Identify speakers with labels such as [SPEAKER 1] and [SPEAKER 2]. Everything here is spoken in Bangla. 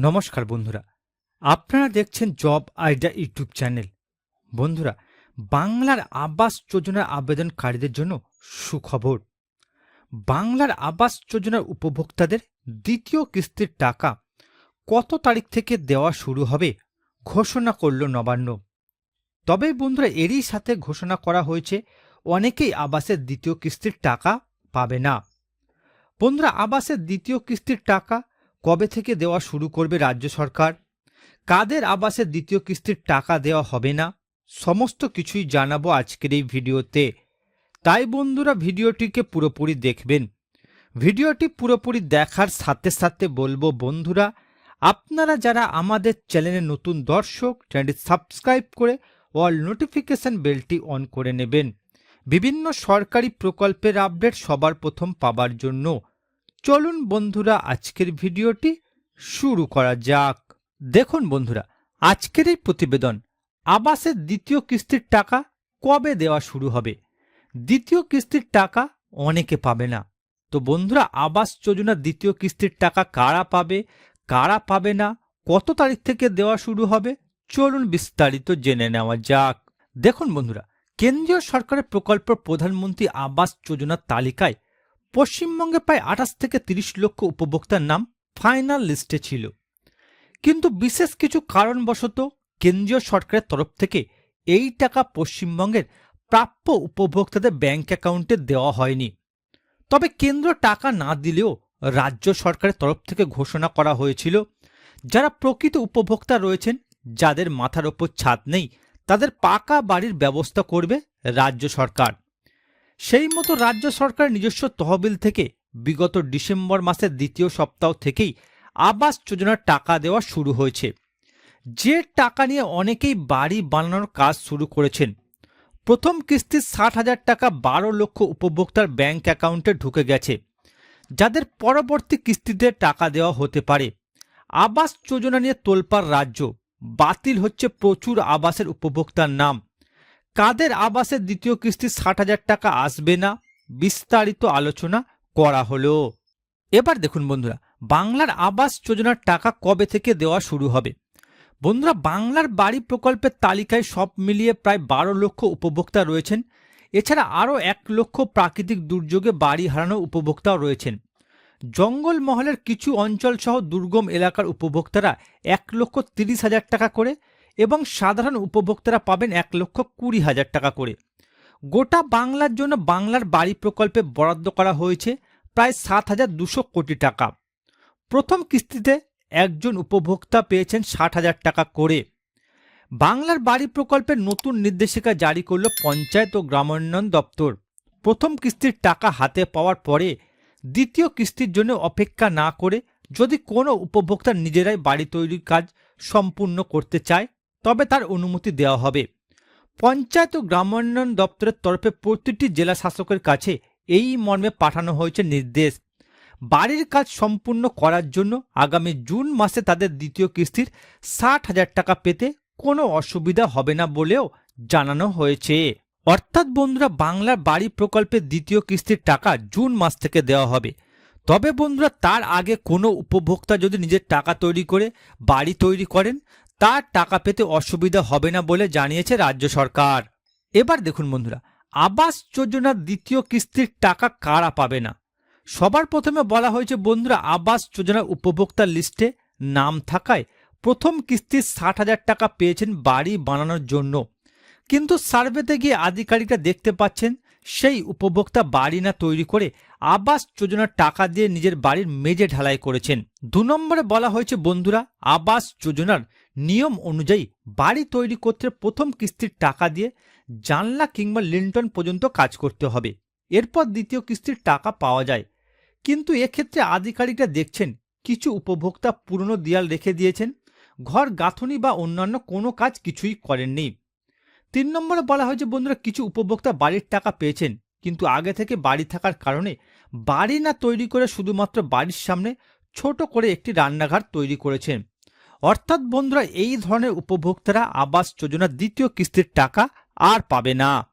[SPEAKER 1] নমস্কার বন্ধুরা। আপনারা দেখছেন জব আইডিয়া ইউটিউব চ্যানেল। বন্ধুরা, বাংলার আবাস যোজনার আবেদনকারীদের জন্য সুখবর। বাংলার আবাস যোজনার উপভোক্তাদের দ্বিতীয় কিস্তির টাকা কত তারিখ থেকে দেওয়া শুরু হবে ঘোষণা করল নবান্ন। তবে বন্ধুরা, এরই সাথে ঘোষণা করা হয়েছে, অনেকেই আবাসের দ্বিতীয় কিস্তির টাকা পাবে না। বন্ধুরা, আবাসের দ্বিতীয় কিস্তির টাকা কবে থেকে দেওয়া শুরু করবে রাজ্য সরকার? কাদের আবাসের দ্বিতীয় কিস্তির টাকা দেওয়া হবে না? সমস্ত কিছুই জানাব আজকের এই ভিডিওতে। তাই বন্ধুরা, ভিডিওটিকে পুরোপুরি দেখবেন। ভিডিওটি পুরোপুরি দেখার সাথে সাথে বলব, বন্ধুরা, আপনারা যারা আমাদের চ্যানেলে নতুন দর্শক, চ্যানেলটি সাবস্ক্রাইব করে অল নোটিফিকেশন বেলটি অন করে নেবেন। বিভিন্ন সরকারি প্রকল্পের আপডেট সবার প্রথম পাবার জন্য। চলুন বন্ধুরা, আজকের ভিডিওটি শুরু করা যাক। দেখুন বন্ধুরা, আজকের এই প্রতিবেদন আবাসের দ্বিতীয় কিস্তির টাকা কবে দেওয়া শুরু হবে? দ্বিতীয় কিস্তির টাকা অনেকে পাবে না। তো বন্ধুরা, আবাস যোজনার দ্বিতীয় কিস্তির টাকা কারা পাবে কারা পাবে না, কত তারিখ থেকে দেওয়া শুরু হবে, চলুন বিস্তারিত জেনে নেওয়া যাক। দেখুন বন্ধুরা, কেন্দ্রীয় সরকারের প্রকল্প প্রধানমন্ত্রী আবাস যোজনার তালিকায় পশ্চিমবঙ্গে প্রায় আঠাশ থেকে তিরিশ লক্ষ উপভোক্তার নাম ফাইনাল লিস্টে ছিল। কিন্তু বিশেষ কিছু কারণবশত কেন্দ্রীয় সরকারের তরফ থেকে এই টাকা পশ্চিমবঙ্গের প্রাপ্য উপভোক্তাদের ব্যাংক অ্যাকাউন্টে দেওয়া হয়নি। তবে কেন্দ্র টাকা না দিলেও রাজ্য সরকারের তরফ থেকে ঘোষণা করা হয়েছিল, যারা প্রকৃত উপভোক্তা রয়েছেন, যাদের মাথার ওপর ছাদ নেই, তাদের পাকা বাড়ির ব্যবস্থা করবে রাজ্য সরকার। সেই মতো রাজ্য সরকার নিজস্ব তহবিল থেকে বিগত ডিসেম্বর মাসের দ্বিতীয় সপ্তাহ থেকেই আবাস যোজনার টাকা দেওয়া শুরু হয়েছে। যে টাকা নিয়ে অনেকেই বাড়ি বানানোর কাজ শুরু করেছেন, প্রথম কিস্তির ষাট হাজার টাকা বারো লক্ষ উপভোক্তার ব্যাংক অ্যাকাউন্টে ঢুকে গেছে, যাদের পরবর্তী কিস্তিতে টাকা দেওয়া হতে পারে। আবাস যোজনা নিয়ে তোলপাড় রাজ্য, বাতিল হচ্ছে প্রচুর আবাসের উপভোক্তার নাম। কাদের আবাসের দ্বিতীয় কিস্তি ষাট হাজার টাকা আসবে না? বিস্তারিত আলোচনা করা হলো। এবার দেখুন বন্ধুরা, বাংলার আবাস যোজনার টাকা কবে থেকে দেওয়া শুরু হবে? বন্ধুরা, বাংলার বাড়ি প্রকল্পের তালিকায় সব মিলিয়ে প্রায় বারো লক্ষ উপভোক্তা রয়েছেন। এছাড়া আরও এক লক্ষ প্রাকৃতিক দুর্যোগে বাড়ি হারানো উপভোক্তাও রয়েছেন। জঙ্গলমহলের কিছু অঞ্চল সহ দুর্গম এলাকার উপভোক্তারা এক লক্ষ তিরিশ হাজার টাকা করে এবং সাধারণ উপভোক্তারা পাবেন এক লক্ষ কুড়ি হাজার টাকা করে। গোটা বাংলার জন্য বাংলার বাড়ি প্রকল্পে বরাদ্দ করা হয়েছে প্রায় সাত হাজার দুশো কোটি টাকা। প্রথম কিস্তিতে একজন উপভোক্তা পেয়েছেন ষাট হাজার টাকা করে। বাংলার বাড়ি প্রকল্পের নতুন নির্দেশিকা জারি করল পঞ্চায়েত ও গ্রামোন্নয়ন দপ্তর। প্রথম কিস্তির টাকা হাতে পাওয়ার পরে দ্বিতীয় কিস্তির জন্য অপেক্ষা না করে যদি কোনো উপভোক্তা নিজেরাই বাড়ি তৈরির কাজ সম্পূর্ণ করতে চায় তবে তার অনুমতি দেওয়া হবে। পঞ্চায়েত ও গ্রামোন্নয়ন দপ্তরের তরফে প্রতিটি জেলা শাসকের কাছে এই মর্মে পাঠানো হয়েছে নির্দেশ। বাড়ির কাজ সম্পূর্ণ করার জন্য আগামী জুন মাসে তাদের দ্বিতীয় কিস্তির ষাট হাজার টাকা পেতে কোনো অসুবিধা হবে না বলেও জানানো হয়েছে। অর্থাৎ বন্ধুরা, বাংলার বাড়ি প্রকল্পের দ্বিতীয় কিস্তির টাকা জুন মাস থেকে দেওয়া হবে। তবে বন্ধুরা, তার আগে কোনো উপভোক্তা যদি নিজের টাকা তৈরি করে, বাড়ি তৈরি করেন তার টাকা পেতে অসুবিধা হবে না বলে জানিয়েছে রাজ্য সরকার। এবার দেখুন বন্ধুরা, আবাস যোজনার দ্বিতীয় কিস্তির টাকা কারা পাবে না? সবার প্রথমে বলা হয়েছে বন্ধুরা, আবাস যোজনার উপভোক্তার লিস্টে নাম থাকায় প্রথম কিস্তির ষাট হাজার টাকা পেয়েছেন বাড়ি বানানোর জন্য। কিন্তু সার্ভেতে গিয়ে আধিকারিকরা দেখতে পাচ্ছেন, সেই উপভোক্তা বাড়ি না তৈরি করে আবাস যোজনার টাকা দিয়ে নিজের বাড়ির মেজে ঢালাই করেছেন। দু নম্বরে বলা হয়েছে, বন্ধুরা, আবাস যোজনার নিয়ম অনুযায়ী বাড়ি তৈরি করতে প্রথম কিস্তির টাকা দিয়ে জানলা কিংবা লিন্টন পর্যন্ত কাজ করতে হবে। এরপর দ্বিতীয় কিস্তির টাকা পাওয়া যায়। কিন্তু এক্ষেত্রে আধিকারিকরা দেখছেন, কিছু উপভোক্তা পুরনো দেয়াল রেখে দিয়েছেন, ঘর, গাঁথনি বা অন্যান্য কোনো কাজ কিছুই করেননি। তিন নম্বরে বলা হয়েছে, বন্ধুরা, কিছু উপভোক্তা বাড়ির টাকা পেয়েছেন কিন্তু আগে থেকে বাড়ি থাকার কারণে বাড়ি না তৈরি করে শুধুমাত্র বাড়ির সামনে ছোট করে একটি রান্নাঘর তৈরি করেছেন। অর্থাৎ বন্ধুরা, এই ধরনের উপভোক্তারা আবাস যোজনার দ্বিতীয় কিস্তির টাকা আর পাবে না।